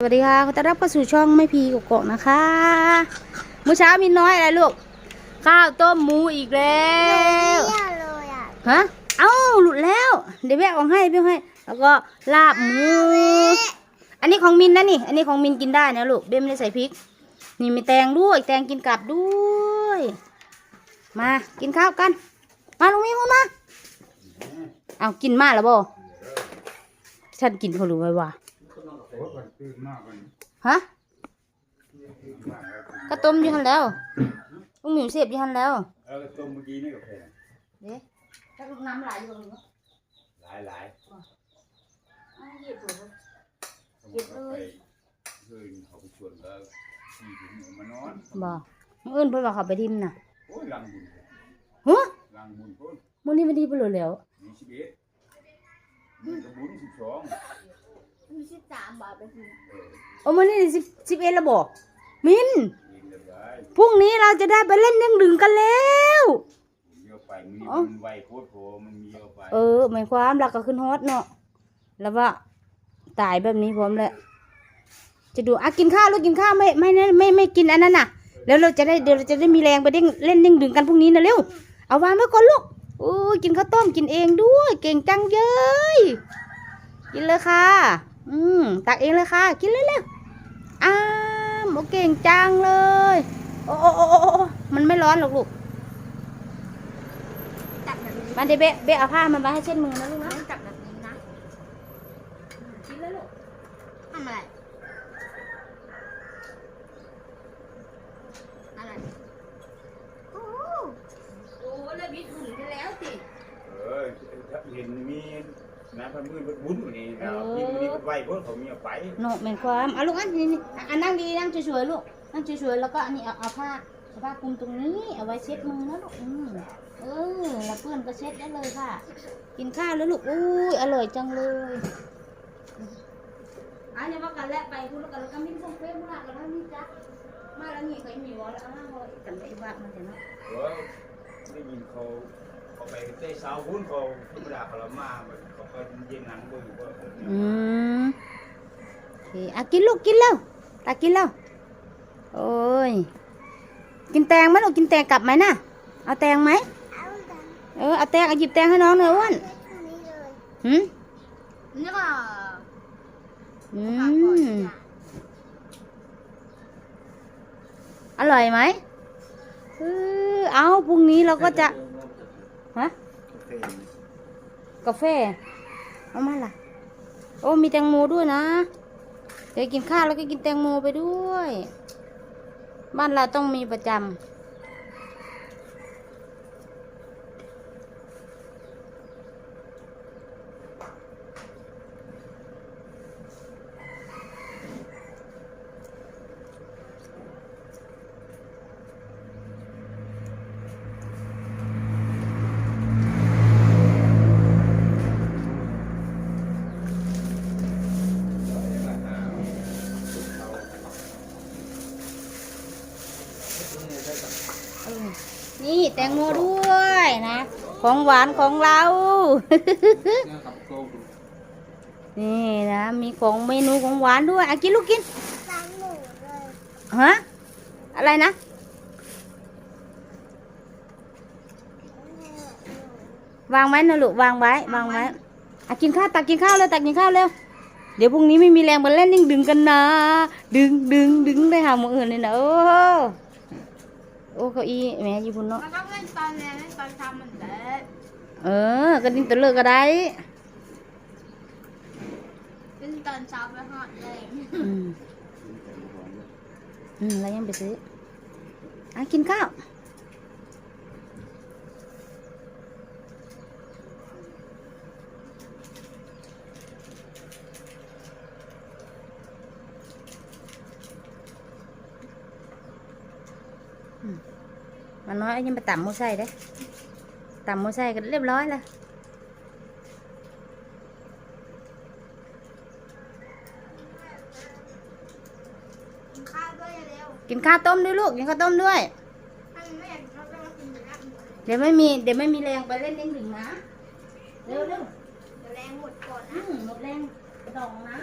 สวัสดีค่ะขอต้อนรับเข้าสู่ช่องไม่พีกกอกนะคะเมื่อเช้ามีน้อยอะไรลูก ข้าวต้มหมูอีกแล้วฮะ เอ้าหลุดแล้ว เดี๋ยวแม่เอาให้พี่ให้ แล้วก็ลาบหมู อันนี้ของมินนะนี่ อันนี้ของมินกินได้นะลูก เบมไม่ได้ใส่พริก นี่มีแตงด้วย แตงกินกลับด้วย มากินข้าวกัน มาลุงมินมา เอากินมาแล้วบ่ฉันกินเขารู้ไว้ว่า โอ้มันตื่นมากมันฮะกระต้มอยู่หันแล้วลุงหมิวเสียบอยู่หันแล้วเออต้มเมื่อกี้นี่กับแพงเด้ถ้าลูกน้ำไหลอยู่ตรงนี้หลายหลายอ้าวเหยียบหัวเก็บเลยเฮ้ยเขาไปชวนก็ขี่ถึงมานอนบ่มื้ออื่นเพิ่นว่าเขาไปทิมน่ะโอ้ยลังบุญฮะลังบุญพุ่นมื้อนี้มันดีเพิ่นเลยแล้วมีสิบเอ็ดมีกระบุญสิบสอง มีสิบสามบาทไปกินเออโอ้มื้อนี้10 11แล้วบ่มินยิงกันได้พรุ่งนี้เราจะได้ไปเล่นยังดึงกันแล้ว เลี้ยวไปมันนี่อ๋อมันไวโคตรโผมันมีเลี้ยวไปเออหมายความรักก็ขึ้นฮอตเนาะแล้วว่าตายแบบนี้พร้อมแล้วจะดูอะกินข้าวลูกกินข้าวไม่ไม่ไม่ไม่ไม่กินอันนั้นน่ะ แล้วเราจะได้เดี๋ยวเราจะได้มีแรงไปเด้งเล่นเด้งดึงกันพรุ่งนี้นะเร็วเอาวางไว้ก่อนลูกโอ้ยกินข้าวต้มกินเองด้วย เก่งจังเย้ยกินเลยค่ะ อืมตักเองเลยค่ะ กินเลยเร็วอ้ามโอเก่งจังเลยโอ้โอ้โอ้โอ้โอ้มันไม่ร้อนหรอกลูกจับแบบนี้มาเดี๋ยวเบะเบะเอาผ้ามันมาให้เช็ดมือนะลูกนะ ต้องจับแบบนี้นะ กินเลยลูก ทำอะไรอะไรโอ้ โอ้เลยบิดหุ่นไปแล้วสิ เออถ้าเห็นมี น้ำพันมือมันบุญอยู่นี่นะกินมันนี่มันไวเพราะเขามีเอาไปโนเป็นความเอาลูกอันนี้นี่อันนั่งดีนั่งสวยๆลูกนั่งสวยๆแล้วก็อันนี้เอาเอาผ้าเอาผ้าคลุมตรงนี้เอาไว้เช็ดมือนะลูกอืมเออแล้วเพื่อนก็เช็ดได้เลยค่ะ กินข้าวแล้วลูกอุ้ยอร่อยจังเลยอันนี้ว่ากันแล้วไปคุณแล้วกันแล้วก็มิ้นส่งเฟซมาแล้วนี่จ้ะมาแล้วนี่เคยมีวอแล้วอ้าวกันไปบ้านมันเถอะเนาะเออได้ยินเขาเขา ไปเตะสาวบุญเขาธรรมดาเขาละมาแบบเขาก็เย็นหนังเบิ่งว่าอืมโอเคอะกินลูกกินแล้วตากินแล้วโอ้ยกินแตงไหมลูกกินแตงกลับไหมน่ะเอาแตงไหมเอาดังเออเอาแตงเอาหยิบแตงให้น้องหน่อยอ้วนเล็กตรงนี้เลยหืมนี่ก็อืปากก่อนมจ้ะอร่อยไหมเออเอาพรุ่งนี้เราก็จะ ฮะกาแฟเอามาล่ะ โอ้มีแตงโมด้วยนะ เดี๋ยวกินข้าวแล้วก็กินแตงโมไปด้วย บ้านเราต้องมีประจำ นี่ แตงโมด้วยนะ ของหวานของเรา นี่นะมีของเมนูของหวานด้วยอะกินลูกกินล้ยฮะอะไรนะวางไว้นะลูกวางไว้วางไว้อะกินข้าวตักกินข้าวเลยตักกินข้าวเร็วเดี๋ยวพรุ่งนี้ไม่มีแรงมาเล่นยิ่งดึงกันนะ ดึงดึงดึงได้หาหมืออื่นเลยนะโอ้ โอ้เก้าอี้แม่ญี่ปุ่นเนาะ มันต้องเล่นตอนแรงเล่นตอนเช้ามันเด็ดเออ ก็ดิ้นตัวเลิกก็ได้เล่นตอนเช้าไปหอดเลยอืมอืมแล้วยังไปซื้ออะกินข้าว มันน้อยยังไปต่ำมูไส้เด้ต่ำมูไส้ก็เรียบร้อยแล้วกินข้าวด้วยเร็วกินข้าวต้มด้วยลูกกินข้าวต้มด้วยถ้ามันไม่อยากกินข้าวต้องมากินอยู่แล้วเดี๋ยวไม่มีเดี๋ยวไม่มีแรงไปเล่นเล่นถึงนะเร็วเร็วเดี๋ยวแรงหมดก่อนอืนะมหมดแรงกระดองนะ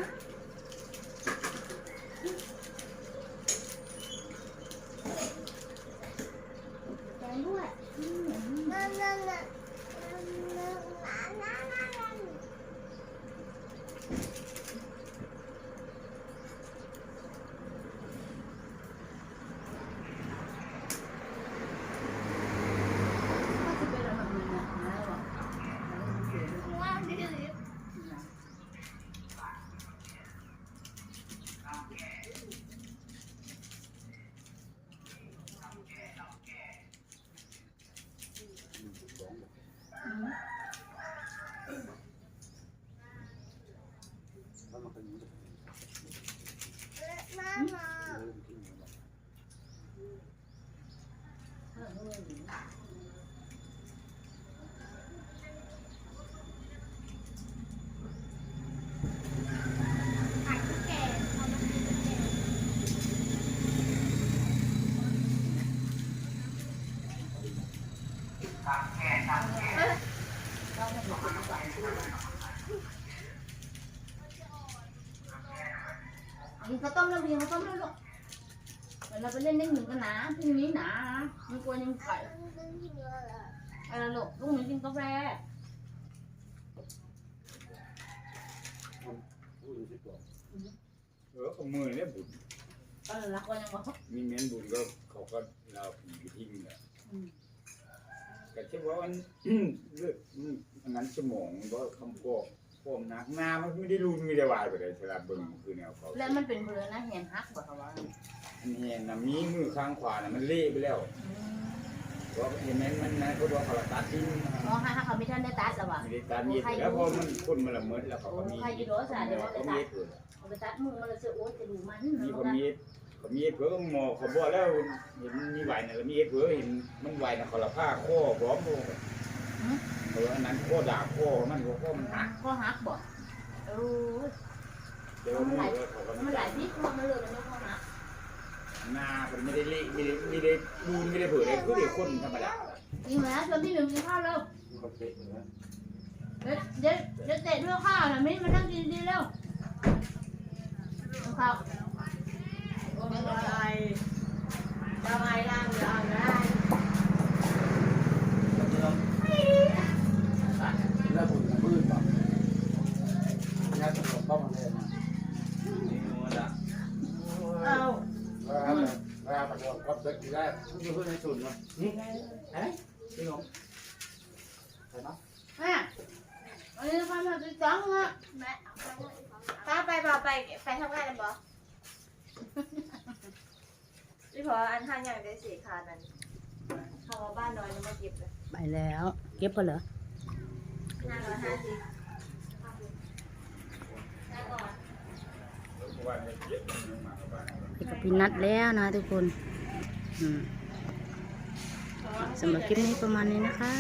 ขายตุ๊กแกเอามากินตุ๊กแก กินข้าวต้มแล้วกินข้าวต้มแล้วลูกเดี๋ยวเราไปเล่นเล่นหนึ่งกันนะพรุ่งนี้นะมันกลัวยังไก่อะไรลูกลูกหนูกินกาแฟเออของมือเนี่ยบุญเออรักก็ยังบอก มีเม้นบุญก็เขาก็เราผีทิ้งแหละ อืม แต่เชื่อว่า มัน เลือดมันอันนั้นสมองก็คำพวกพวกนักหน้ามันไม่ได้รู้ไม่ได้วายไปเลยสลับเบิ่งคือแนวเขาแล้วมันเป็นเบอร์นะเห็นฮักบอกเขาว่าอันนี้นะมีมือข้างขวาน่ะมันเละไปแล้วเพราะเห็นไหมมันนะเขาบอกเขาละตัดทิ้งอ๋อฮักเขาไม่ทันได้ตัดสวะไม่ได้ตัดมีดแล้วพอมันคนมันละเมิดแล้วเขาก็มีใครจะโดนสาดเดี๋ยวมันเขาจะตัมีดดเลยเอาไปตัดมือมันเลยเสือโอ๊ยจะดูมันมีเขามี ดเขามีเพื่อหมอขบอกแล้วเห็นมีไหวน่ะแล้วมีเพื่อเห็นมันไหวน่ะขาละผ้าข้อพร้อมโมเอออันนั้นข้อดาบข้อมันก็ข้อมันหักก็ฮักบอกเออเดี๋ยวมือเขาก็มันไหลายที่ข้อมันเลยมันไม่ข้อฮักหน้าผมไม่ได้เละไม่ได้ไม่ได้ดูไม่ได้เผื่อเลยคือเด็กคนธรรมดาจริงแล้วชวนที่หนึ่งกินข้าวเร็วเดี๋ยวเดี๋ยวเตะด้วยข้าวนะมิ้นมานั่งกินดีๆเร็วข้าว ไม่เป็นไรทำไมร่างยาวได้แล้วผมมืดป่ะงานตำรวจเข้ามาเลยนะนี่มันละเอาแล้วแล้วตำรวจก็เด็กแรกอยู่เพื่อนในสุดเนะนี่เฮ้ยพี่น้องใช่ไหมอะอันนี้ความแบบจังอะแม่เอาไปไว้ก่อนป้าไปบ่ไปไปทำงานกันบ่ พี่พออันท่านอย่างได้สี่คานั้นเขามาบ้านน้อยยังไม่เก็บเลยไปแล้ว เก็บกันเหรอห้าร้อยห้าสิบได้ก่อนเพราะว่าเนี่ยเจ็บมันมาเข้าบ้านเก็บกับพี่นัดแล้วนะทุกคนอืมสำหรับคลิปนี้ประมาณนี้นะคะ